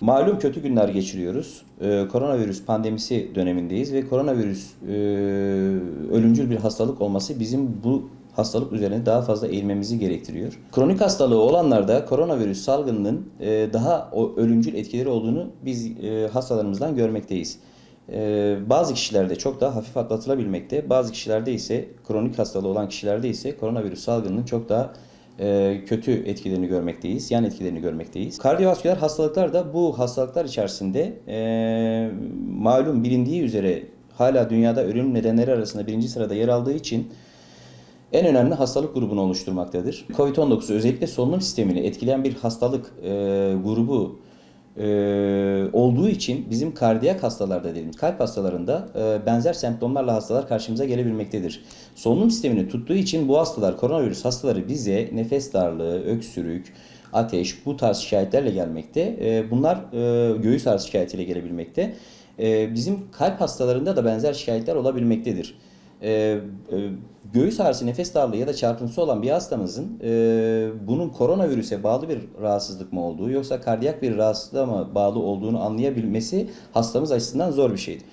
Malum kötü günler geçiriyoruz. Ee, koronavirüs pandemisi dönemindeyiz ve koronavirüs e, ölümcül bir hastalık olması bizim bu hastalık üzerine daha fazla eğilmemizi gerektiriyor. Kronik hastalığı olanlarda koronavirüs salgınının e, daha o ölümcül etkileri olduğunu biz e, hastalarımızdan görmekteyiz. E, bazı kişilerde çok daha hafif atlatılabilmekte, bazı kişilerde ise kronik hastalığı olan kişilerde ise koronavirüs salgınının çok daha e, kötü etkilerini görmekteyiz, yan etkilerini görmekteyiz. Kardiyovasküler hastalıklar da bu hastalıklar içerisinde e, malum bilindiği üzere hala dünyada ölüm nedenleri arasında birinci sırada yer aldığı için en önemli hastalık grubunu oluşturmaktadır. Covid-19 özellikle solunum sistemini etkileyen bir hastalık e, grubu e, olduğu için bizim kardiyak hastalarda dediğimiz kalp hastalarında e, benzer semptomlarla hastalar karşımıza gelebilmektedir. Solunum sistemini tuttuğu için bu hastalar koronavirüs hastaları bize nefes darlığı, öksürük, ateş bu tarz şikayetlerle gelmekte. E, bunlar e, göğüs ağrısı şikayetiyle gelebilmekte. E, bizim kalp hastalarında da benzer şikayetler olabilmektedir. E, e, göğüs ağrısı, nefes darlığı ya da çarpıntısı olan bir hastamızın e, bunun koronavirüse bağlı bir rahatsızlık mı olduğu yoksa kardiyak bir rahatsızlığa mı bağlı olduğunu anlayabilmesi hastamız açısından zor bir şeydir.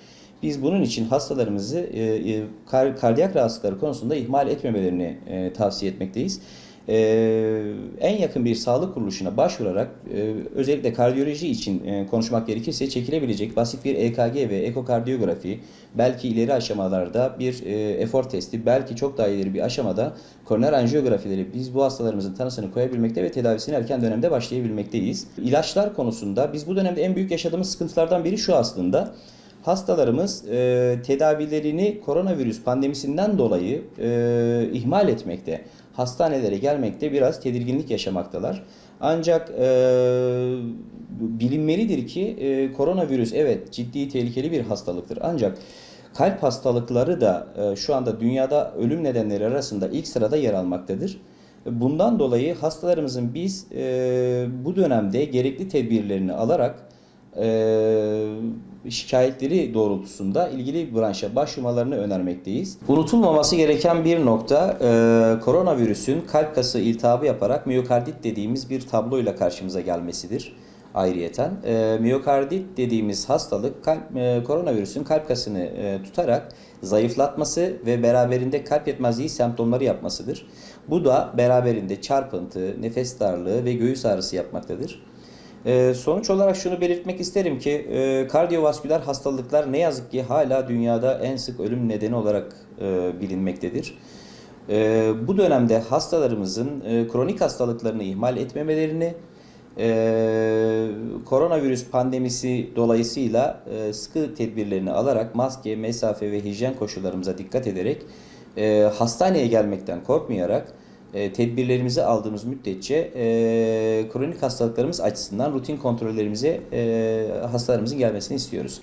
Biz bunun için hastalarımızı e, e, kar, kardiyak rahatsızlıkları konusunda ihmal etmemelerini e, tavsiye etmekteyiz. E, en yakın bir sağlık kuruluşuna başvurarak e, özellikle kardiyoloji için e, konuşmak gerekirse çekilebilecek basit bir EKG ve ekokardiyografi, belki ileri aşamalarda bir e, efor testi, belki çok daha ileri bir aşamada koroner anjiyografileri biz bu hastalarımızın tanısını koyabilmekte ve tedavisini erken dönemde başlayabilmekteyiz. İlaçlar konusunda biz bu dönemde en büyük yaşadığımız sıkıntılardan biri şu aslında. Hastalarımız e, tedavilerini koronavirüs pandemisinden dolayı e, ihmal etmekte. Hastanelere gelmekte biraz tedirginlik yaşamaktalar. Ancak e, bilinmelidir ki e, koronavirüs evet ciddi tehlikeli bir hastalıktır. Ancak kalp hastalıkları da e, şu anda dünyada ölüm nedenleri arasında ilk sırada yer almaktadır. Bundan dolayı hastalarımızın biz e, bu dönemde gerekli tedbirlerini alarak e, şikayetleri doğrultusunda ilgili branşa başvurmalarını önermekteyiz. Unutulmaması gereken bir nokta e, koronavirüsün kalp kası iltihabı yaparak miyokardit dediğimiz bir tabloyla karşımıza gelmesidir. Ayrıyeten e, miyokardit dediğimiz hastalık kalp, e, koronavirüsün kalp kasını e, tutarak zayıflatması ve beraberinde kalp yetmezliği semptomları yapmasıdır. Bu da beraberinde çarpıntı, nefes darlığı ve göğüs ağrısı yapmaktadır. Ee, sonuç olarak şunu belirtmek isterim ki e, kardiyovasküler hastalıklar ne yazık ki hala dünyada en sık ölüm nedeni olarak e, bilinmektedir. E, bu dönemde hastalarımızın e, kronik hastalıklarını ihmal etmemelerini, e, koronavirüs pandemisi dolayısıyla e, sıkı tedbirlerini alarak maske, mesafe ve hijyen koşullarımıza dikkat ederek e, hastaneye gelmekten korkmayarak e, tedbirlerimizi aldığımız müddetçe e, kronik hastalıklarımız açısından rutin kontrollerimize e, hastalarımızın gelmesini istiyoruz.